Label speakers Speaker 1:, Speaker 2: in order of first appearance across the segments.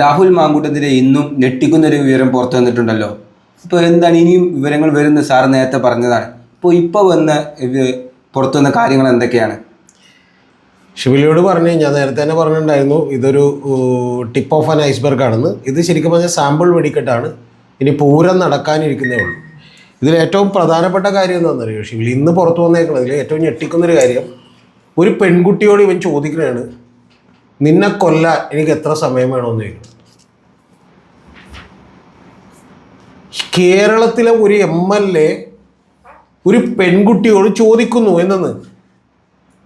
Speaker 1: രാഹുൽ മാങ്കൂട്ടത്തിന്റെ ഇന്നും ഞെട്ടിക്കുന്നൊരു വിവരം പുറത്തു വന്നിട്ടുണ്ടല്ലോ. ഇപ്പോൾ എന്താണ് ഇനിയും വിവരങ്ങൾ വരുന്ന സാർ നേരത്തെ പറഞ്ഞതാണ്. ഇപ്പോൾ ഇപ്പോൾ വന്ന പുറത്തു വന്ന കാര്യങ്ങൾ എന്തൊക്കെയാണ്?
Speaker 2: ഷിബിലിയോട് പറഞ്ഞു ഞാൻ നേരത്തെ തന്നെ പറഞ്ഞിട്ടുണ്ടായിരുന്നു ഇതൊരു ടിപ്പ് ഓഫ് ആൻ ഐസ്ബർഗ് ആണെന്ന് ഇത് ശരിക്കും പറഞ്ഞാൽ സാമ്പിൾ വെടിക്കെട്ടാണ്. ഇനി പൂരം നടക്കാനിരിക്കുന്നേ ഉള്ളൂ. ഇതിൽ ഏറ്റവും പ്രധാനപ്പെട്ട കാര്യം എന്താണെന്ന് അറിയോ ഷിബിലി ഇന്ന് പുറത്തു വന്നേക്കുന്നതിൽ ഏറ്റവും ഞെട്ടിക്കുന്നൊരു കാര്യം ഒരു പെൺകുട്ടിയോട് ഇവൻ ചോദിക്കുകയാണ് നിന്നെ കൊല്ലാൻ എനിക്ക് എത്ര സമയം വേണമെന്ന് ചോദിക്കും. കേരളത്തിലെ ഒരു എം എൽ എ ഒരു പെൺകുട്ടിയോട് ചോദിക്കുന്നു എന്നെന്ന്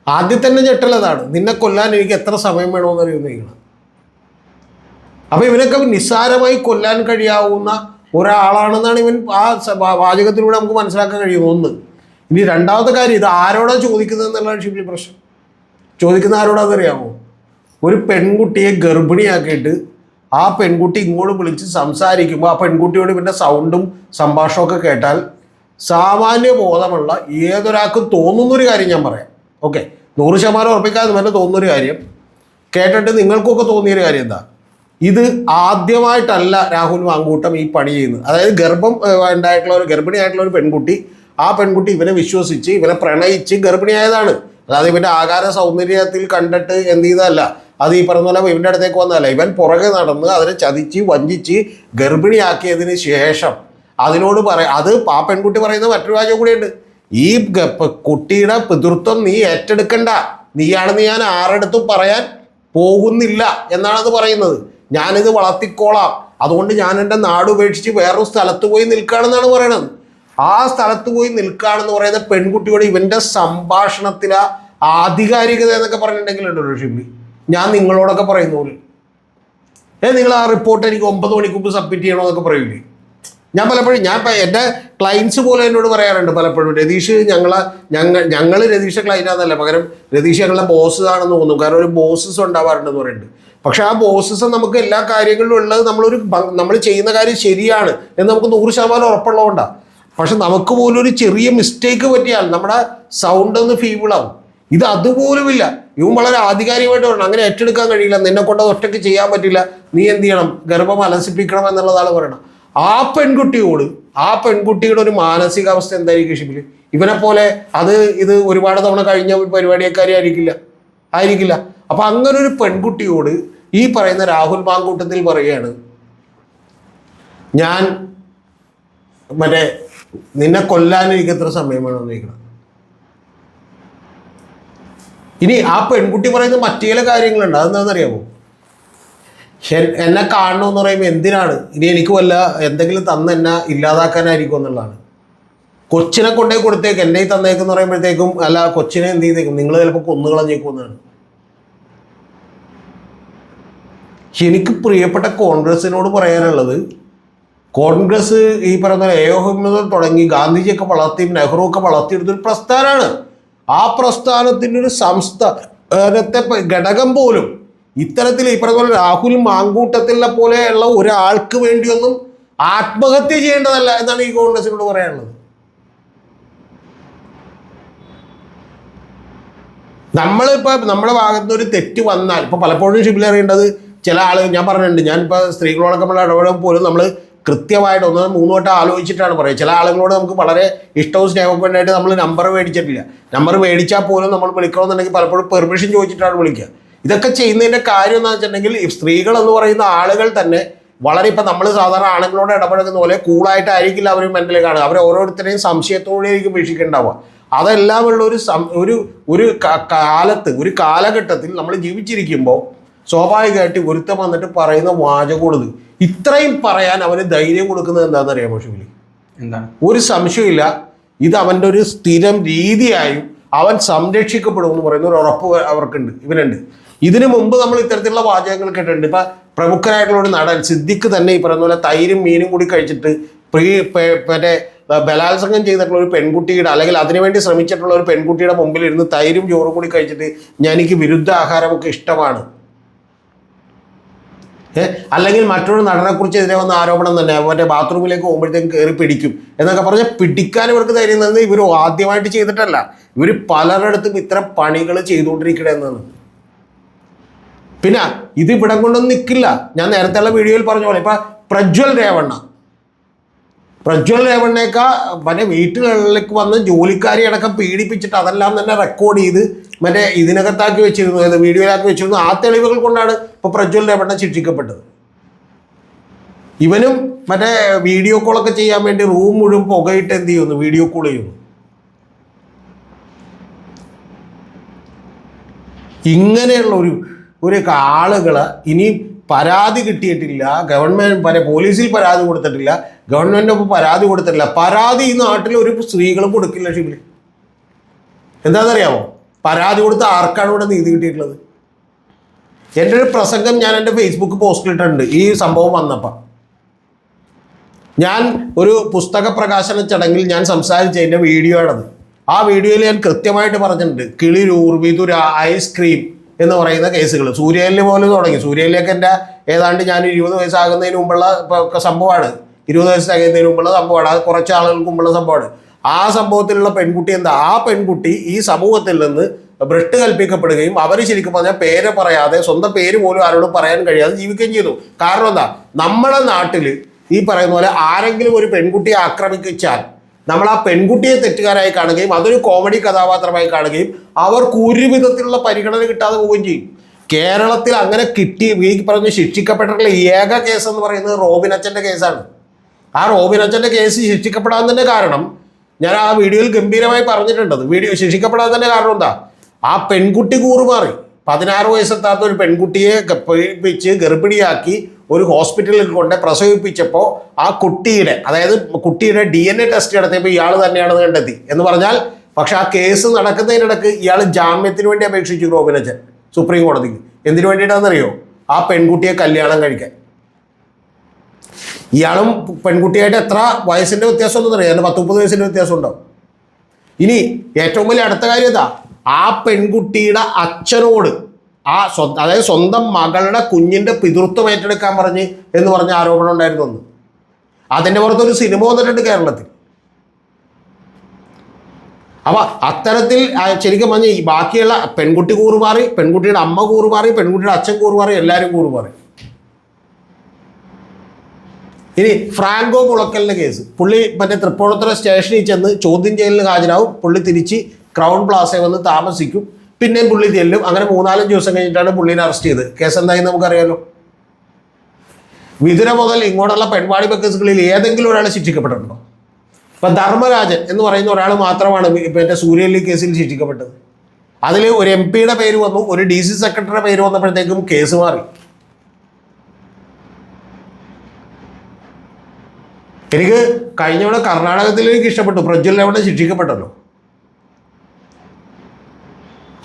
Speaker 2: ആദ്യം തന്നെ ഞെട്ടലതാണ്. നിന്നെ കൊല്ലാൻ എനിക്ക് എത്ര സമയം വേണമെന്ന് അറിയുന്ന അപ്പൊ ഇവനൊക്കെ നിസ്സാരമായി കൊല്ലാൻ കഴിയാവുന്ന ഒരാളാണെന്നാണ് ഇവൻ ആ വാചകത്തിലൂടെ നമുക്ക് മനസ്സിലാക്കാൻ കഴിയും ഒന്ന്. ഇനി രണ്ടാമത്തെ കാര്യം ഇത് ആരോടാ ചോദിക്കുന്നത് എന്നുള്ളതാണ് ഷിബിലി പ്രശ്നം. ചോദിക്കുന്ന ആരോടാണെന്നറിയാമോ ഒരു പെൺകുട്ടിയെ ഗർഭിണിയാക്കിയിട്ട് ആ പെൺകുട്ടി ഇങ്ങോട്ട് വിളിച്ച് സംസാരിക്കുമ്പോൾ ആ പെൺകുട്ടിയോട് പിന്നെ സൗണ്ടും സംഭാഷണമൊക്കെ കേട്ടാൽ സാമാന്യ ബോധമുള്ള ഏതൊരാൾക്കും തോന്നുന്നൊരു കാര്യം ഞാൻ പറയാം. ഓക്കെ നൂറ് ശതമാനം ഉറപ്പിക്കാതെ തന്നെ തോന്നുന്നൊരു കാര്യം. കേട്ടിട്ട് നിങ്ങൾക്കൊക്കെ തോന്നിയൊരു കാര്യം എന്താ? ഇത് ആദ്യമായിട്ടല്ല രാഹുൽ മാങ്കൂട്ടം ഈ പണി ചെയ്യുന്നത്. അതായത് ഗർഭം ഉണ്ടായിട്ടുള്ള ഒരു ഗർഭിണിയായിട്ടുള്ള ഒരു പെൺകുട്ടി ആ പെൺകുട്ടി ഇവനെ വിശ്വസിച്ച് ഇവനെ പ്രണയിച്ച് ഗർഭിണിയായതാണ്. അതായത് ഇവന്റെ ആകാര സൗന്ദര്യത്തിൽ കണ്ടിട്ട് എന്ത് ചെയ്തതല്ല. അത് ഈ പറഞ്ഞ പോലെ ഇവന്റെ അടുത്തേക്ക് വന്നതല്ല. ഇവൻ പുറകെ നടന്ന് അതിനെ ചതിച്ച് വഞ്ചിച്ച് ഗർഭിണിയാക്കിയതിന് ശേഷം അതിനോട് പറ അത് ആ പെൺകുട്ടി പറയുന്ന മറ്റൊരു വാചകം കൂടിയുണ്ട്. ഈ കുട്ടിയുടെ പിതൃത്വം നീ ഏറ്റെടുക്കണ്ട. നീയാണെന്ന് ഞാൻ ആരടുത്തും പറയാൻ പോകുന്നില്ല എന്നാണ് അത് പറയുന്നത്. ഞാനിത് വളർത്തിക്കോളാം. അതുകൊണ്ട് ഞാൻ എന്റെ നാട് ഉപേക്ഷിച്ച് വേറൊരു സ്ഥലത്ത് പോയി നിൽക്കുകയാണെന്നാണ് പറയണത്. ആ സ്ഥലത്ത് പോയി നിൽക്കുകയാണെന്ന് പറയുന്ന പെൺകുട്ടിയോട് ഇവന്റെ സംഭാഷണത്തിലെ ആധികാരികത എന്നൊക്കെ പറഞ്ഞിട്ടുണ്ടെങ്കിലുണ്ടല്ലോ ഷിബി ഞാൻ നിങ്ങളോടൊക്കെ പറയുന്ന ഏ നിങ്ങൾ ആ റിപ്പോർട്ട് എനിക്ക് ഒമ്പത് മണിക്ക് മുമ്പ് സബ്മിറ്റ് ചെയ്യണമെന്നൊക്കെ പറയൂലേ? ഞാൻ പലപ്പോഴും ഞാൻ എന്റെ ക്ലയൻസ് പോലെ എന്നോട് പറയാറുണ്ട് പലപ്പോഴും. രതീഷ് ഞങ്ങളെ ഞങ്ങൾ ഞങ്ങൾ രതീഷ് ക്ലയന്റ് ആണെന്നല്ല. പകരം രതീഷ് ഞങ്ങളുടെ ബോസ് ആണെന്ന് തോന്നുന്നു. കാരണം ഒരു ബോസസ് ഉണ്ടാവാറുണ്ടെന്ന് പറയുന്നുണ്ട്. പക്ഷെ ആ ബോസസ് നമുക്ക് എല്ലാ കാര്യങ്ങളിലും ഉള്ളത് നമ്മളൊരു നമ്മൾ ചെയ്യുന്ന കാര്യം ശരിയാണ് എന്ന് നമുക്ക് നൂറ് ശതമാനം ഉറപ്പുള്ളതുകൊണ്ടാണ് പക്ഷെ നമുക്ക് പോലും ഒരു ചെറിയ മിസ്റ്റേക്ക് പറ്റിയാൽ നമ്മുടെ സൗണ്ട് ഒന്ന് ഫീബിളാവും ഇത് അതുപോലുമില്ല. ഇവൻ വളരെ ആധികാരികമായിട്ട് പറയണം അങ്ങനെ ഏറ്റെടുക്കാൻ കഴിയില്ല നിന്നെ കൊണ്ട് അത് ഒറ്റയ്ക്ക് ചെയ്യാൻ പറ്റില്ല നീ എന്ത് ചെയ്യണം ഗർഭം അലസിപ്പിക്കണം എന്നുള്ളതാണ് പറയണം ആ പെൺകുട്ടിയോട് ആ പെൺകുട്ടിയുടെ ഒരു മാനസികാവസ്ഥ എന്തായിരിക്കും ഷിബിൽ ഇവനെ പോലെ അത് ഇത് ഒരുപാട് തവണ കഴിഞ്ഞ ഒരു പരിപാടിയൊക്കെ ആയിരിക്കില്ല ആയിരിക്കില്ല. അപ്പൊ അങ്ങനെ ഒരു പെൺകുട്ടിയോട് ഈ പറയുന്ന രാഹുൽ മാങ്കൂട്ടത്തിൽ പറയുകയാണ് ഞാൻ മറ്റേ നിന്നെ കൊല്ലാൻ എനിക്ക് എത്ര സമയം വേണമെന്ന് ചോദിക്കണം. ഇനി ആ പെൺകുട്ടി പറയുന്ന മറ്റു ചില കാര്യങ്ങളുണ്ട് അതെന്താണെന്നറിയാമോ എന്നെ കാണണമെന്ന് പറയുമ്പോൾ എന്തിനാണ്? ഇനി എനിക്ക് വല്ല എന്തെങ്കിലും തന്ന എന്നെ ഇല്ലാതാക്കാനായിരിക്കും എന്നുള്ളതാണ്. കൊച്ചിനെ കൊണ്ടേ കൊടുത്തേക്ക് എന്നെ തന്നേക്കെന്ന് പറയുമ്പോഴത്തേക്കും അല്ല കൊച്ചിനെ എന്ത് ചെയ്തേക്കും? നിങ്ങൾ ചിലപ്പോൾ കൊന്നുകളഞ്ഞേക്കുമെന്നാണ്. എനിക്ക് പ്രിയപ്പെട്ട കോൺഗ്രസിനോട് പറയാനുള്ളത് കോൺഗ്രസ് ഈ പറയുന്ന ഏയോഹിമത തുടങ്ങി ഗാന്ധിജിയൊക്കെ വളർത്തി നെഹ്റു ഒക്കെ വളർത്തിയെടുത്തൊരു പ്രസ്ഥാനമാണ് ആ പ്രസ്ഥാനത്തിന്റെ ഒരു സംസ്ഥാനത്തെ ഘടകം പോലും ഇത്തരത്തിൽ ഈ പറഞ്ഞ രാഹുൽ മാങ്കൂട്ടത്തിലെ പോലെയുള്ള ഒരാൾക്ക് വേണ്ടിയൊന്നും ആത്മഹത്യ ചെയ്യേണ്ടതല്ല എന്നാണ് ഈ കോൺഗ്രസിനോട് പറയാനുള്ളത്. നമ്മളിപ്പോൾ നമ്മുടെ ഭാഗത്തുനിന്ന് ഒരു തെറ്റ് വന്നാൽ ഇപ്പോൾ പലപ്പോഴും ഷിബിൽ അറിയേണ്ടത് ചില ആളുകൾ ഞാൻ പറഞ്ഞിട്ടുണ്ട് ഞാനിപ്പോൾ സ്ത്രീകളോടൊക്കെ നമ്മൾ ഇടപെടുമ്പോൾ പോലും നമ്മൾ കൃത്യമായിട്ട് ഒന്ന് മൂന്ന് വട്ടം ആലോചിച്ചിട്ടാണ് പറയുക. ചില ആളുകളോട് നമുക്ക് വളരെ ഇഷ്ടവും സ്നേഹപ്പെട്ടായിട്ട് നമ്മൾ നമ്പർ മേടിച്ചിട്ടില്ല. നമ്പർ മേടിച്ചാൽ പോലും നമ്മൾ വിളിക്കണമെന്നുണ്ടെങ്കിൽ പലപ്പോഴും പെർമിഷൻ ചോദിച്ചിട്ടാണ് വിളിക്കുക. ഇതൊക്കെ ചെയ്യുന്നതിന്റെ കാര്യം എന്ന് വെച്ചിട്ടുണ്ടെങ്കിൽ സ്ത്രീകൾ എന്ന് പറയുന്ന ആളുകൾ തന്നെ വളരെ ഇപ്പം നമ്മൾ സാധാരണ ആണുങ്ങളോട് ഇടപെടുന്ന പോലെ കൂളായിട്ടായിരിക്കില്ല അവർ മെന്റലി കാണുക. അവർ ഓരോരുത്തരെയും സംശയത്തോടെ ആയിരിക്കും വീക്ഷിക്കുന്നുണ്ടാവുക അതെല്ലാം ഉള്ള ഒരു ഒരു ഒരു കാലത്ത് ഒരു കാലഘട്ടത്തിൽ നമ്മൾ ജീവിച്ചിരിക്കുമ്പോൾ സ്വാഭാവികമായിട്ട് ഒരുത്തം വന്നിട്ട് പറയുന്ന വാചകമുള്ളത്. ഇത്രയും പറയാൻ അവന് ധൈര്യം കൊടുക്കുന്നത് എന്താണെന്ന് അറിയാമോ വിളി
Speaker 1: എന്താണ്?
Speaker 2: ഒരു സംശയമില്ല ഇത് അവന്റെ ഒരു സ്ഥിരം രീതിയായും അവൻ സംരക്ഷിക്കപ്പെടുമെന്ന് പറയുന്ന ഒരു ഉറപ്പ് അവർക്കുണ്ട് ഇവനുണ്ട്. ഇതിനു മുമ്പ് നമ്മൾ ഇത്തരത്തിലുള്ള വാചകങ്ങൾ കേട്ടിട്ടുണ്ട്. ഇപ്പം പ്രമുഖരായിട്ടുള്ള ഒരു നടൻ സിദ്ദിഖ് തന്നെ ഈ പറയുന്ന പോലെ തൈരും മീനും കൂടി കഴിച്ചിട്ട് പ്രീ പെ- മറ്റേ ബലാത്സംഗം ചെയ്തിട്ടുള്ള ഒരു പെൺകുട്ടിയുടെ അല്ലെങ്കിൽ അതിനുവേണ്ടി ശ്രമിച്ചിട്ടുള്ള ഒരു പെൺകുട്ടിയുടെ മുമ്പിൽ ഇരുന്ന് തൈരും ചോറും കൂടി കഴിച്ചിട്ട് ഞാൻ എനിക്ക് വിരുദ്ധ ആഹാരമൊക്കെ ഇഷ്ടമാണ്. അല്ലെങ്കിൽ മറ്റൊരു നടനെക്കുറിച്ച് എതിരെ വന്ന ആരോപണം തന്നെ. മറ്റേ ബാത്റൂമിലേക്ക് പോകുമ്പോഴത്തേക്കും കയറി പിടിക്കും എന്നൊക്കെ പറഞ്ഞാൽ പിടിക്കാൻ ഇവർക്ക് ധൈര്യം തന്നെ ഇവർ ആദ്യമായിട്ട് ചെയ്തിട്ടല്ല. ഇവർ പലരിടത്തും ഇത്തരം പണികൾ ചെയ്തുകൊണ്ടിരിക്കണെന്നാണ്. പിന്നെ ഇത് ഇവിടെ കൊണ്ടൊന്നും നിൽക്കില്ല ഞാൻ നേരത്തെ ഉള്ള വീഡിയോയിൽ പറഞ്ഞ പോലെ ഇപ്പൊ പ്രജ്വൽ രേവണ്ണ. പ്രജ്വൽ രേവണ്ണയൊക്കെ പിന്നെ വീട്ടിലേക്ക് വന്ന് ജോലിക്കാരി അടക്കം പീഡിപ്പിച്ചിട്ട് അതെല്ലാം തന്നെ റെക്കോർഡ് ചെയ്ത് മറ്റേ ഇതിനകത്താക്കി വെച്ചിരുന്നു ഏത് വീഡിയോയിലാക്കി വെച്ചിരുന്നു ആ തെളിവുകൾ കൊണ്ടാണ് ഇപ്പൊ പ്രജ്വൽ രേവണ്ണ ശിക്ഷിക്കപ്പെട്ടത്. ഇവനും മറ്റേ വീഡിയോ കോളൊക്കെ ചെയ്യാൻ വേണ്ടി റൂം മുഴുവൻ പുകയിട്ട് എന്ത് ചെയ്യുന്നു? വീഡിയോ കോൾ ചെയ്യുന്നു. ഇങ്ങനെയുള്ള ഒരു ഒരു ആളുകൾ ഇനി പരാതി കിട്ടിയിട്ടില്ല ഗവൺമെന്റ് പല പോലീസിൽ പരാതി കൊടുത്തിട്ടില്ല ഗവൺമെന്റ് ഒപ്പം പരാതി കൊടുത്തിട്ടില്ല. പരാതി ഈ നാട്ടിൽ ഒരു സ്ത്രീകളും കൊടുക്കില്ല ഷിബിൽ എന്താണെന്നറിയാമോ? പരാതി കൊടുത്ത ആർക്കാണ് ഇവിടെ നീതി കിട്ടിയിട്ടുള്ളത്? എന്റെ ഒരു പ്രസംഗം ഞാൻ എന്റെ ഫേസ്ബുക്ക് പോസ്റ്റ് പോസ്റ്റിലിട്ടുണ്ട് ഈ സംഭവം വന്നപ്പോൾ ഞാൻ ഒരു പുസ്തക പ്രകാശന ചടങ്ങിൽ ഞാൻ സംസാരിച്ച എന്റെ വീഡിയോ ആണത്. ആ വീഡിയോയിൽ ഞാൻ കൃത്യമായിട്ട് പറഞ്ഞിട്ടുണ്ട്. കിളിരൂർ വിതുര ഐസ്ക്രീം എന്ന് പറയുന്ന കേസുകൾ സൂര്യനിലെ പോലെ തുടങ്ങി. സൂര്യനിലേക്ക് എന്റെ ഏതാണ്ട് ഞാൻ ഇരുപത് വയസ്സാകുന്നതിന് മുമ്പുള്ള സംഭവമാണ്. ഇരുപത് വയസ്സാകുന്നതിന് മുമ്പുള്ള സംഭവമാണ്. അത് കുറച്ച് ആളുകൾക്ക് മുമ്പുള്ള സംഭവമാണ്. ആ സംഭവത്തിലുള്ള പെൺകുട്ടി എന്താ? ആ പെൺകുട്ടി ഈ സമൂഹത്തിൽ നിന്ന് ഭ്രഷ്ട് കൽപ്പിക്കപ്പെടുകയും അവർ ശരിക്കും പറഞ്ഞാൽ പേര് പറയാതെ സ്വന്തം പേര് പോലും ആരോടും പറയാൻ കഴിയാതെ ജീവിക്കുകയും ചെയ്തു. കാരണം എന്താ? നമ്മുടെ നാട്ടിൽ ഈ പറയുന്ന പോലെ ആരെങ്കിലും ഒരു പെൺകുട്ടിയെ ആക്രമിച്ചാൽ നമ്മൾ ആ പെൺകുട്ടിയെ തെറ്റുകാരായി കാണുകയും അതൊരു കോമഡി കഥാപാത്രമായി കാണുകയും അവർക്ക് ഒരു വിധത്തിലുള്ള പരിഗണന കിട്ടാതെ പോവുകയും ചെയ്യും. കേരളത്തിൽ അങ്ങനെ കിട്ടി ഈ പറഞ്ഞ് ശിക്ഷിക്കപ്പെട്ടിട്ടുള്ള ഏക കേസ് എന്ന് പറയുന്നത് റോബിൻ അച്ഛന്റെ കേസാണ്. ആ റോബിൻ അച്ഛന്റെ കേസ് ശിക്ഷിക്കപ്പെടാൻ തന്നെ കാരണം ഞാൻ ആ വീഡിയോയിൽ ഗംഭീരമായി പറഞ്ഞിട്ടുണ്ടത് വീഡിയോ ശിക്ഷിക്കപ്പെടാത്തതിന്റെ കാരണം എന്താ? ആ പെൺകുട്ടി കൂറുമാറി പതിനാറ് വയസ്സെത്താത്ത ഒരു പെൺകുട്ടിയെ പീഡിപ്പിച്ച് ഗർഭിണിയാക്കി ഒരു ഹോസ്പിറ്റലിൽ കൊണ്ട് പ്രസവിപ്പിച്ചപ്പോൾ ആ കുട്ടിയുടെ അതായത് കുട്ടിയുടെ ഡി എൻ എ ടെസ്റ്റ് നടത്തിയപ്പോൾ ഇയാൾ തന്നെയാണെന്ന് കണ്ടെത്തി. എന്ന് പറഞ്ഞാൽ പക്ഷെ ആ കേസ് നടക്കുന്നതിനിടക്ക് ഇയാൾ ജാമ്യത്തിന് വേണ്ടി അപേക്ഷിച്ചു റോബിനച്ചൻ സുപ്രീം കോടതിക്ക്. എന്തിനു വേണ്ടിയിട്ടാണെന്നറിയോ? ആ പെൺകുട്ടിയെ കല്യാണം കഴിക്കാൻ. ഇയാളും പെൺകുട്ടിയായിട്ട് എത്ര വയസ്സിന്റെ വ്യത്യാസം ഒന്നും അറിയാം? പത്ത് മുപ്പത് വയസ്സിന്റെ വ്യത്യാസം ഉണ്ടാവും ഇനി ഏറ്റവും വലിയ അടുത്ത കാര്യം ഇതാ. ആ പെൺകുട്ടിയുടെ അച്ഛനോട് ആ സ്വ- അതായത് സ്വന്തം മകളുടെ കുഞ്ഞിന്റെ പിതൃത്വം ഏറ്റെടുക്കാൻ പറഞ്ഞ് എന്ന് പറഞ്ഞ ആരോപണം ഉണ്ടായിരുന്നു അതിന്റെ പുറത്തൊരു സിനിമ വന്നിട്ടുണ്ട് കേരളത്തിൽ. അപ്പൊ അത്തരത്തിൽ ശരിക്കും പറഞ്ഞ ഈ ബാക്കിയുള്ള പെൺകുട്ടി കൂറുമാറി പെൺകുട്ടിയുടെ അമ്മ കൂറുമാറി പെൺകുട്ടിയുടെ അച്ഛൻ കൂറുമാറി എല്ലാവരും കൂറുമാറി ഇനി ഫ്രാങ്കോ മുളക്കലിന്റെ കേസ്. പുള്ളി മറ്റേ തൃപ്പൂണിത്തുറ സ്റ്റേഷനിൽ ചെന്ന് ചോദ്യം ചെയ്യലിന് ഹാജരാകും പുള്ളി തിരിച്ച് ക്രൗൺ പ്ലാസയിൽ വന്ന് താമസിക്കും. പിന്നെയും പുള്ളി ചെല്ലും. അങ്ങനെ മൂന്നാലഞ്ച് ദിവസം കഴിഞ്ഞിട്ടാണ് പുള്ളിനെ അറസ്റ്റ് ചെയ്തത് കേസ് എന്തായി നമുക്കറിയാലോ? വിതുര മുതൽ ഇങ്ങോട്ടുള്ള പെൺവാടി കേസുകളിൽ ഏതെങ്കിലും ഒരാൾ ശിക്ഷിക്കപ്പെട്ടിട്ടുണ്ടോ? ഇപ്പം ധർമ്മരാജൻ എന്ന് പറയുന്ന ഒരാൾ മാത്രമാണ് മറ്റേ സൂര്യലി കേസിൽ ശിക്ഷിക്കപ്പെട്ടത്. അതിൽ ഒരു എം പിയുടെ പേര് വന്നു ഒരു ഡി സി സെക്രട്ടറിയുടെ പേര് വന്നപ്പോഴത്തേക്കും കേസ് മാറി. എനിക്ക് കഴിഞ്ഞവിടെ കർണാടകത്തിൽ എനിക്ക് ഇഷ്ടപ്പെട്ടു. പ്രജ്വൽ അവിടെ ശിക്ഷിക്കപ്പെട്ടല്ലോ.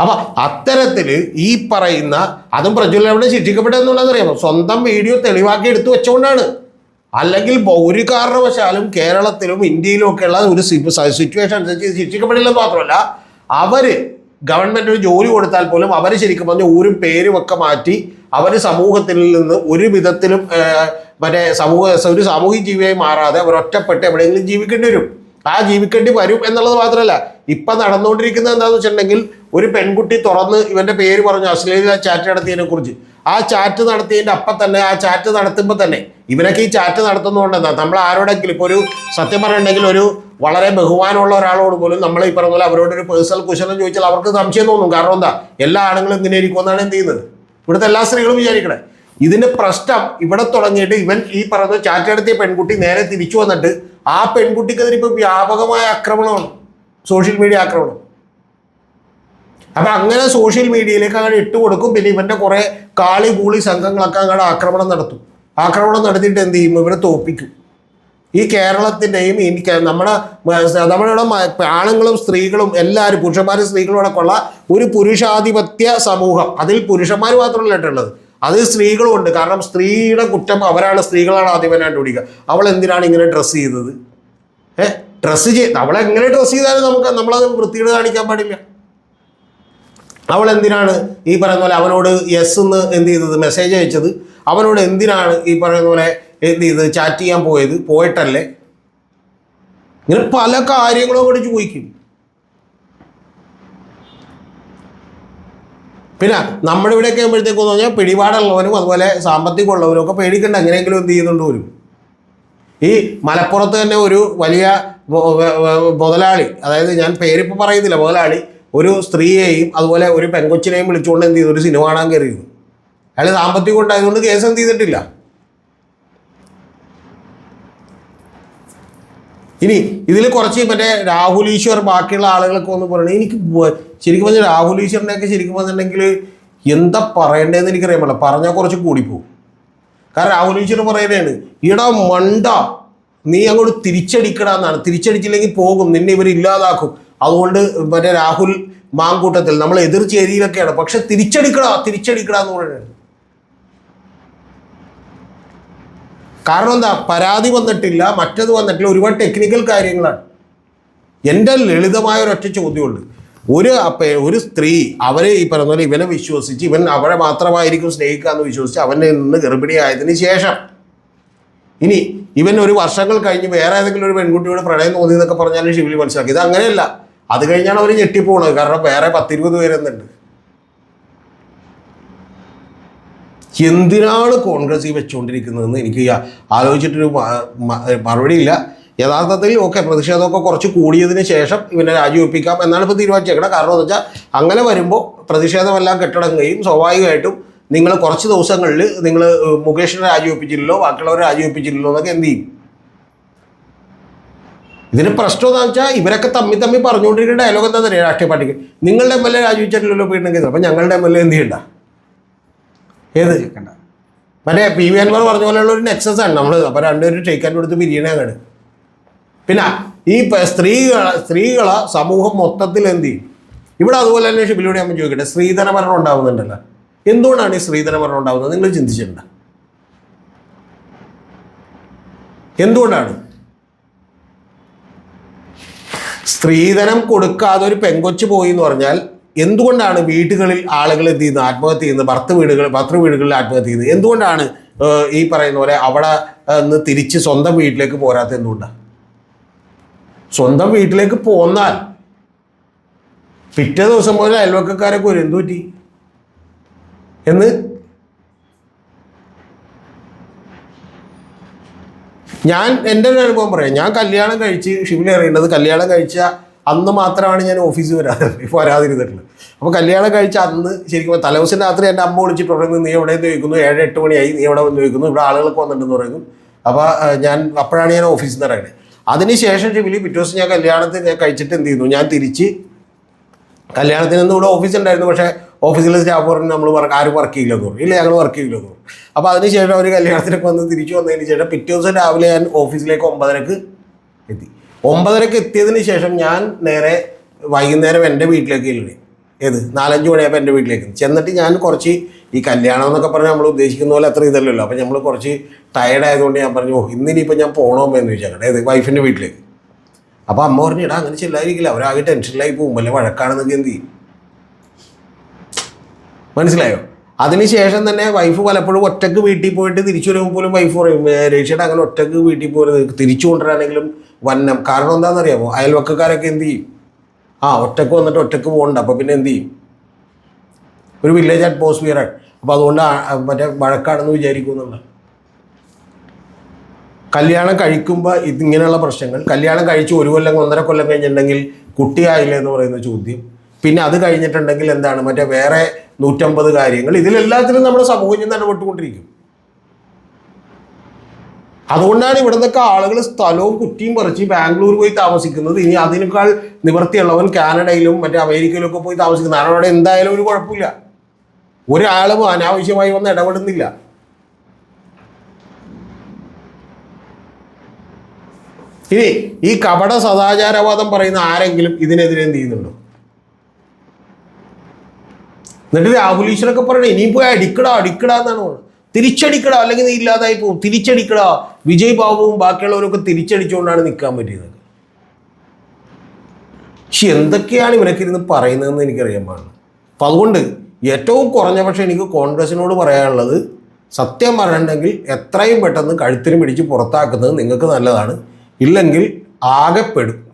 Speaker 2: അപ്പൊ അത്തരത്തിൽ ഈ പറയുന്ന അതും പ്രജ്വൽ അവിടെ ശിക്ഷിക്കപ്പെട്ടത് അറിയാമോ? സ്വന്തം വീഡിയോ തെളിവാക്കി എടുത്തു വെച്ചുകൊണ്ടാണ്. അല്ലെങ്കിൽ ഒരു കാരണവശാലും കേരളത്തിലും ഇന്ത്യയിലും ഉള്ള ഒരു സിറ്റുവേഷൻ അനുസരിച്ച് ശിക്ഷിക്കപ്പെടില്ലെന്ന് മാത്രമല്ല അവർ ഗവൺമെന്റ് ഒരു ജോലി കൊടുത്താൽ പോലും അവർ ശരിക്കും പറഞ്ഞ ഒരു പേരും ഒക്കെ മാറ്റി അവർ സമൂഹത്തിൽ നിന്ന് ഒരു വിധത്തിലും മറ്റേ സമൂഹ ഒരു സാമൂഹിക ജീവിയായി മാറാതെ അവർ ഒറ്റപ്പെട്ട് എവിടെയെങ്കിലും ജീവിക്കേണ്ടി വരും. ആ ജീവിക്കേണ്ടി വരും എന്നുള്ളത് മാത്രമല്ല ഇപ്പം നടന്നുകൊണ്ടിരിക്കുന്നത് എന്താണെന്ന് വെച്ചിട്ടുണ്ടെങ്കിൽ ഒരു പെൺകുട്ടി തുറന്ന് ഇവന്റെ പേര് പറഞ്ഞു അശ്ലീല ചാറ്റ് നടത്തിയതിനെ കുറിച്ച്. ആ ചാറ്റ് നടത്തിയതിന്റെ അപ്പം തന്നെ ആ ചാറ്റ് നടത്തുമ്പോൾ തന്നെ ഇവനൊക്കെ ഈ ചാറ്റ് നടത്തുന്നതുകൊണ്ട് എന്താ നമ്മൾ ആരോടെങ്കിലും ഇപ്പോൾ ഒരു സത്യം പറഞ്ഞിട്ടുണ്ടെങ്കിൽ ഒരു വളരെ ബഹുമാനമുള്ള ഒരാളോട് പോലും നമ്മൾ ഈ പറഞ്ഞ പോലെ അവരോട് ഒരു പേഴ്സണൽ കുശലം ചോദിച്ചാൽ അവർക്ക് സംശയം തോന്നും. കാരണം എന്താ എല്ലാ ആണുങ്ങളും ഇങ്ങനെ ഇരിക്കുമെന്നാണ് എന്ത് ചെയ്യുന്നത്? ഇവിടുത്തെ എല്ലാ സ്ത്രീകളും വിചാരിക്കണേ. ഇതിന് പ്രശ്നം ഇവിടെ തുടങ്ങിയിട്ട് ഇവൻ ഈ പറഞ്ഞ ചാറ്റടുത്തിയ പെൺകുട്ടി നേരെ തിരിച്ചു വന്നിട്ട് ആ പെൺകുട്ടിക്കെതിരെ ഇപ്പോൾ വ്യാപകമായ ആക്രമണമാണ്. സോഷ്യൽ മീഡിയ ആക്രമണം. അപ്പൊ അങ്ങനെ സോഷ്യൽ മീഡിയയിലേക്ക് അങ്ങനെ ഇട്ട് കൊടുക്കും പിന്നെ ഇവന്റെ കുറെ കാളി കൂളി സംഘങ്ങളൊക്കെ അങ്ങനെ ആക്രമണം നടത്തും. ആക്രമണം നടത്തിയിട്ട് എന്ത് ചെയ്യും? ഇവരെ തോപ്പിക്കും. ഈ കേരളത്തിന്റെയും എനിക്ക് നമ്മുടെ നമ്മളിവിടെ ആണുങ്ങളും സ്ത്രീകളും എല്ലാവരും പുരുഷന്മാരും സ്ത്രീകളും അടക്കമുള്ള ഒരു പുരുഷാധിപത്യ സമൂഹം. അതിൽ പുരുഷന്മാർ മാത്രമല്ല കേട്ടുള്ളത് അതിൽ സ്ത്രീകളും ഉണ്ട്. കാരണം സ്ത്രീയുടെ കുറ്റം അവരാണ് സ്ത്രീകളാണ് ആദ്യം പിടിക്കുക. അവൾ എന്തിനാണ് ഇങ്ങനെ ഡ്രസ്സ് ചെയ്തത്? ഏഹ് ഡ്രസ്സ് ചെയ്ത് അവളെ എങ്ങനെ ഡ്രസ്സ് ചെയ്താലും നമുക്ക് നമ്മളത് വൃത്തികേട് കാണിക്കാൻ പാടില്ല. അവൾ എന്തിനാണ് ഈ പറയുന്ന പോലെ അവനോട് യെസ് എന്ന് എന്ത് ചെയ്തത്? മെസ്സേജ് അയച്ചത്. അവനോട് എന്തിനാണ് ഈ പറയുന്ന പോലെ എന്ത് ചെയ്ത് ചാറ്റ് ചെയ്യാൻ പോയത്? പോയിട്ടല്ലേ? ഇങ്ങനെ പല കാര്യങ്ങളും കൂടി ചോദിക്കും. പിന്നെ നമ്മുടെ ഇവിടെയൊക്കെ ആകുമ്പോഴത്തേക്കും എന്ന് പറഞ്ഞാൽ പിടിപാടുള്ളവരും അതുപോലെ സാമ്പത്തികം ഉള്ളവരും ഒക്കെ പേടിക്കണ്ട. എങ്ങനെയെങ്കിലും എന്ത് ചെയ്യുന്നുണ്ട് വരും ഈ മലപ്പുറത്ത് തന്നെ ഒരു വലിയ മുതലാളി അതായത് ഞാൻ പേരിപ്പോൾ പറയുന്നില്ല മുതലാളി ഒരു സ്ത്രീയെയും അതുപോലെ ഒരു പെങ്കൊച്ചിനെയും വിളിച്ചുകൊണ്ട് എന്ത് ചെയ്തു? ഒരു സിനിമ കാണാൻ കയറിയിരുന്നു. അയാൾ സാമ്പത്തികം ഉണ്ടായതുകൊണ്ട് കേസ് എന്ത് ചെയ്തിട്ടില്ല. ഇനി ഇതിൽ കുറച്ച് മറ്റേ രാഹുൽ ഈശ്വർ ബാക്കിയുള്ള ആളുകളൊക്കെ ഒന്ന് പറയണേ എനിക്ക് ശരിക്കും പറഞ്ഞാൽ രാഹുൽ ഈശ്വറിനെയൊക്കെ ശരിക്കും പറഞ്ഞിട്ടുണ്ടെങ്കിൽ എന്താ പറയണ്ടേന്ന് എനിക്കറിയാൻ പറ്റില്ല പറഞ്ഞാൽ കുറച്ച് കൂടിപ്പോവും. കാരണം രാഹുൽ ഈശ്വർ പറയുന്നതാണ് ഇടാ മണ്ട നീ അങ്ങോട്ട് തിരിച്ചടിക്കടാ എന്നാണ് തിരിച്ചടിച്ചില്ലെങ്കിൽ പോകും നിന്നെ ഇവർ ഇല്ലാതാക്കും. അതുകൊണ്ട് മറ്റേ രാഹുൽ മാങ്കൂട്ടത്തിൽ നമ്മൾ എതിർ ചേരിയിലൊക്കെയാണ്. പക്ഷെ തിരിച്ചടിക്കടാ തിരിച്ചടിക്കടാ എന്ന് പറയുന്നത്. കാരണം എന്താ? പരാതി വന്നിട്ടില്ല മറ്റത് വന്നിട്ടില്ല. ഒരുപാട് ടെക്നിക്കൽ കാര്യങ്ങളാണ്. എന്റെ ലളിതമായ ഒരൊറ്റ ചോദ്യമുണ്ട്. ഒരു ഒരു സ്ത്രീ അവരെ ഈ പറഞ്ഞ പോലെ ഇവനെ വിശ്വസിച്ച് ഇവൻ അവരെ മാത്രമായിരിക്കും സ്നേഹിക്കുക എന്ന് വിശ്വസിച്ച് അവനെ നിന്ന് ഗർഭിണിയായതിന് ശേഷം. ഇനി ഇവൻ ഒരു വർഷങ്ങൾ കഴിഞ്ഞ് വേറെ ഏതെങ്കിലും ഒരു പെൺകുട്ടിയോട് പ്രണയം തോന്നി എന്നൊക്കെ പറഞ്ഞാലും ശിവലി മനസ്സിലാക്കി. ഇത് അങ്ങനെയല്ല. അത് കഴിഞ്ഞാണ് അവർ ഞെട്ടിപ്പോണത്. കാരണം വേറെ പത്തിരുപത് പേരെന്നുണ്ട് എന്തിനാണ് കോൺഗ്രസ് ഈ വെച്ചുകൊണ്ടിരിക്കുന്നതെന്ന് എനിക്ക് ആലോചിച്ചിട്ടൊരു മറുപടിയില്ല യഥാർത്ഥത്തിൽ ഓക്കെ പ്രതിഷേധമൊക്കെ കുറച്ച് കൂടിയതിന് ശേഷം ഇവനെ രാജിവെപ്പിക്കാം എന്നാണ് ഇപ്പോൾ തീരുമാനിച്ചേക്കണം. കാരണം എന്ന് വെച്ചാൽ അങ്ങനെ വരുമ്പോൾ പ്രതിഷേധമെല്ലാം കെട്ടടങ്ങുകയും സ്വാഭാവികമായിട്ടും നിങ്ങൾ കുറച്ച് ദിവസങ്ങളിൽ നിങ്ങൾ മുകേഷിനെ രാജിവെപ്പിച്ചില്ലല്ലോ ബാക്കിയുള്ളവരെ രാജിവെപ്പിച്ചില്ലല്ലോ എന്നൊക്കെ എന്ത് ചെയ്യും? ഇതിന് പ്രശ്നം എന്താണെന്ന് വെച്ചാൽ ഇവരൊക്കെ തമ്മി തമ്മി പറഞ്ഞുകൊണ്ടിരിക്കുന്ന ഡയലോഗ് എന്താ തന്നെയാണ് രാഷ്ട്രീയ പാർട്ടിക്ക്. നിങ്ങളുടെ എം എൽ എ രാജിവെച്ചിട്ടില്ലല്ലോ പീഡനം അപ്പം ഞങ്ങളുടെ എം എൽ എ എന്ത് ചെയ്യണ്ട? ഏത്. മറ്റേ പി വി അൻവർ പറഞ്ഞ പോലെയുള്ള ഒരു നെക്സസ് ആണ്. നമ്മൾ അപ്പോൾ രണ്ടുപേരും ഷെയ്ക്കാൻ കൊടുത്ത് പിരിയണേ അങ്ങോട്ട് പിന്നെ ഈ സ്ത്രീകളെ സ്ത്രീകളെ സമൂഹം മൊത്തത്തിൽ എന്ത് ചെയ്യും? ഇവിടെ അതുപോലെ തന്നെ ഷിബിലൂടെ നമ്മൾ ചോദിക്കട്ടെ സ്ത്രീധന മരണം ഉണ്ടാവുന്നുണ്ടല്ലോ. എന്തുകൊണ്ടാണ് ഈ സ്ത്രീധന മരണം ഉണ്ടാവുന്നത്? നിങ്ങൾ ചിന്തിച്ചിട്ടുണ്ട്. എന്തുകൊണ്ടാണ്? സ്ത്രീധനം കൊടുക്കാതെ ഒരു പെങ്കൊച്ച് പോയി എന്ന് പറഞ്ഞാൽ എന്തുകൊണ്ടാണ് വീടുകളിൽ ആളുകൾ എന്ത് ചെയ്യുന്നത്? ആത്മഹത്യ ചെയ്യുന്നത്? ഭർത്തൃ വീടുകൾ ഭർത്തൃ വീടുകളിൽ ആത്മഹത്യ ചെയ്യുന്നത്? എന്തുകൊണ്ടാണ് ഈ പറയുന്ന പോലെ അവിടെ നിന്ന് തിരിച്ച് സ്വന്തം വീട്ടിലേക്ക് പോരാത്ത എന്തുകൊണ്ടാണ് സ്വന്തം വീട്ടിലേക്ക് പോന്നാൽ പിറ്റേ ദിവസം മുതൽ അയൽവക്കക്കാരൊക്കെ വരും. എന്തു പറ്റി? എന്ന്? ഞാൻ എന്റെ ഒരു അനുഭവം പറയാം. ഞാൻ കല്യാണം കഴിച്ച് ഷിബിൽ അറിയേണ്ടത് കല്യാണം കഴിച്ച അന്ന് മാത്രമാണ് ഞാൻ ഓഫീസിൽ വരാതെ വരാതിരുന്നിട്ടുള്ളത്. അപ്പോൾ കല്യാണം കഴിച്ച അന്ന് ശരിക്കും തലേദിവസം രാത്രി എന്റെ അമ്മ വിളിച്ചിട്ട് പറയുന്നത് നീ എവിടെ ചോദിക്കുന്നു? ഏഴ് എട്ട് മണിയായി നീ എവിടെ വന്ന് ചോദിക്കുന്നു? ഇവിടെ ആളുകളൊക്കെ വന്നിട്ടുണ്ടെന്ന് പറയുന്നു. അപ്പോൾ ഞാൻ അപ്പോഴാണ് ഞാൻ ഓഫീസിൽ നിന്ന് ഇറങ്ങുന്നത് അതിനുശേഷം ഷിബിലി പിറ്റേ ദിവസം ഞാൻ കല്യാണത്തിന് ഞാൻ കഴിച്ചിട്ട് എന്ത് ചെയ്യുന്നു ഞാൻ തിരിച്ച് കല്യാണത്തിന് നിന്ന് ഇവിടെ ഓഫീസ് ഉണ്ടായിരുന്നു. പക്ഷേ ഓഫീസിലെ സ്റ്റാഫ് പറഞ്ഞു നമ്മൾ വർക്ക് ആരും വർക്ക് ചെയ്യില്ലെന്ന് പറഞ്ഞു. ഇല്ല ഞങ്ങൾ വർക്ക് ചെയ്യില്ലെന്ന് പറഞ്ഞു. അപ്പോൾ അതിനുശേഷം അവർ കല്യാണത്തിനൊക്കെ വന്ന് തിരിച്ചു വന്നതിന് ശേഷം പിറ്റേ ദിവസം രാവിലെ ഞാൻ ഓഫീസിലേക്ക് ഒമ്പതരക്ക് എത്തി. ഒമ്പതരക്ക് എത്തിയതിന് ശേഷം ഞാൻ നേരെ വൈകുന്നേരം എന്റെ വീട്ടിലേക്ക് ഇല്ലേ ഏത്? നാലഞ്ച് മണിയായപ്പോൾ എന്റെ വീട്ടിലേക്ക്. ചെന്നിട്ട് ഞാൻ കുറച്ച് ഈ കല്യാണം എന്നൊക്കെ പറഞ്ഞാൽ നമ്മൾ ഉദ്ദേശിക്കുന്ന പോലെ അത്ര ഇതല്ലല്ലോ. അപ്പോൾ നമ്മൾ കുറച്ച് ടയർഡ് ആയതുകൊണ്ട് ഞാൻ പറഞ്ഞു ഓ ഇന്നിനിപ്പോൾ ഞാൻ പോകണോ എന്ന് ചോദിച്ചാൽ ഏത്? വൈഫിന്റെ വീട്ടിലേക്ക്. അപ്പോൾ അമ്മ പറഞ്ഞു ഇടാ അങ്ങനെ ചെല്ലാതിരിക്കില്ല. അവരാകെ ടെൻഷനിലായി പോകും. വല്ല വഴക്കാണെന്നൊക്കെ എന്ത് ചെയ്യും? മനസ്സിലായോ? അതിനുശേഷം തന്നെ വൈഫ് പലപ്പോഴും ഒറ്റയ്ക്ക് വീട്ടിൽ പോയിട്ട് തിരിച്ചു വരുമ്പോൾ പോലും വൈഫ് പറയും രക്ഷയുടെ അങ്ങനെ ഒറ്റയ്ക്ക് വീട്ടിൽ പോയത് തിരിച്ചു കൊണ്ടുവരാണെങ്കിലും വന്നം. കാരണം എന്താണെന്നറിയാമോ? അയൽവക്കക്കാരൊക്കെ എന്ത് ചെയ്യും? ആ ഒറ്റയ്ക്ക് വന്നിട്ട് ഒറ്റയ്ക്ക് പോകണ്ട. അപ്പോൾ പിന്നെ എന്ത് ചെയ്യും? ഒരു വില്ലേജ് അറ്റ്മോസ്ഫിയറാണ് അപ്പോൾ അതുകൊണ്ട് മറ്റേ വഴക്കാണെന്ന് വിചാരിക്കുന്നുണ്ട് കല്യാണം കഴിക്കുമ്പോൾ ഇതിങ്ങനെയുള്ള പ്രശ്നങ്ങൾ. കല്യാണം കഴിച്ച് ഒരു കൊല്ലം ഒന്നര കൊല്ലം കഴിഞ്ഞിട്ടുണ്ടെങ്കിൽ കുട്ടിയായില്ല എന്ന് പറയുന്ന ചോദ്യം. പിന്നെ അത് കഴിഞ്ഞിട്ടുണ്ടെങ്കിൽ എന്താണ്? മറ്റേ വേറെ നൂറ്റമ്പത് കാര്യങ്ങൾ. ഇതിലെല്ലാത്തിനും നമ്മുടെ സമൂഹം ഞാൻ ഇടപെട്ടുകൊണ്ടിരിക്കും അതുകൊണ്ടാണ് ഇവിടെ നിന്നൊക്കെ ആളുകൾ സ്ഥലവും കുറ്റിയും പറിച്ച് ബാംഗ്ലൂർ പോയി താമസിക്കുന്നത്. ഇനി അതിനേക്കാൾ നിവൃത്തിയുള്ളവൻ കാനഡയിലും മറ്റേ അമേരിക്കയിലും ഒക്കെ പോയി താമസിക്കുന്നത്. അവിടെ എന്തായാലും ഒരു കുഴപ്പമില്ല. ഒരാളും അനാവശ്യമായി വന്ന് ഇടപെടുന്നില്ല. ഇനി ഈ കപട സദാചാരവാദം പറയുന്ന ആരെങ്കിലും ഇതിനെതിരെ എന്ത് ചെയ്യുന്നുണ്ടോ? എന്നിട്ട് രാഹുൽ ഈശ്വരൊക്കെ പറയണേ ഇനിയും പോയി അടിക്കടാ അടിക്കടാ എന്നാണ് പറയുന്നത് തിരിച്ചടിക്കടാ അല്ലെങ്കിൽ നീ ഇല്ലാതായി പോകും. തിരിച്ചടിക്കടാ. വിജയ് ബാബുവും ബാക്കിയുള്ളവരൊക്കെ തിരിച്ചടിച്ചുകൊണ്ടാണ് നിൽക്കാൻ പറ്റിയത്. പക്ഷെ എന്തൊക്കെയാണ് ഇവരൊക്കെ ഇരുന്ന് പറയുന്നതെന്ന് എനിക്കറിയാൻ പാടില്ല. അപ്പം അതുകൊണ്ട് ഏറ്റവും കുറഞ്ഞ പക്ഷേ എനിക്ക് കോൺഗ്രസിനോട് പറയാനുള്ളത് സത്യം പറയണ്ടെങ്കിൽ എത്രയും പെട്ടെന്ന് കഴുത്തിന് പിടിച്ച് പുറത്താക്കുന്നത് നിങ്ങൾക്ക് നല്ലതാണ്. ഇല്ലെങ്കിൽ ആകെപ്പെടും.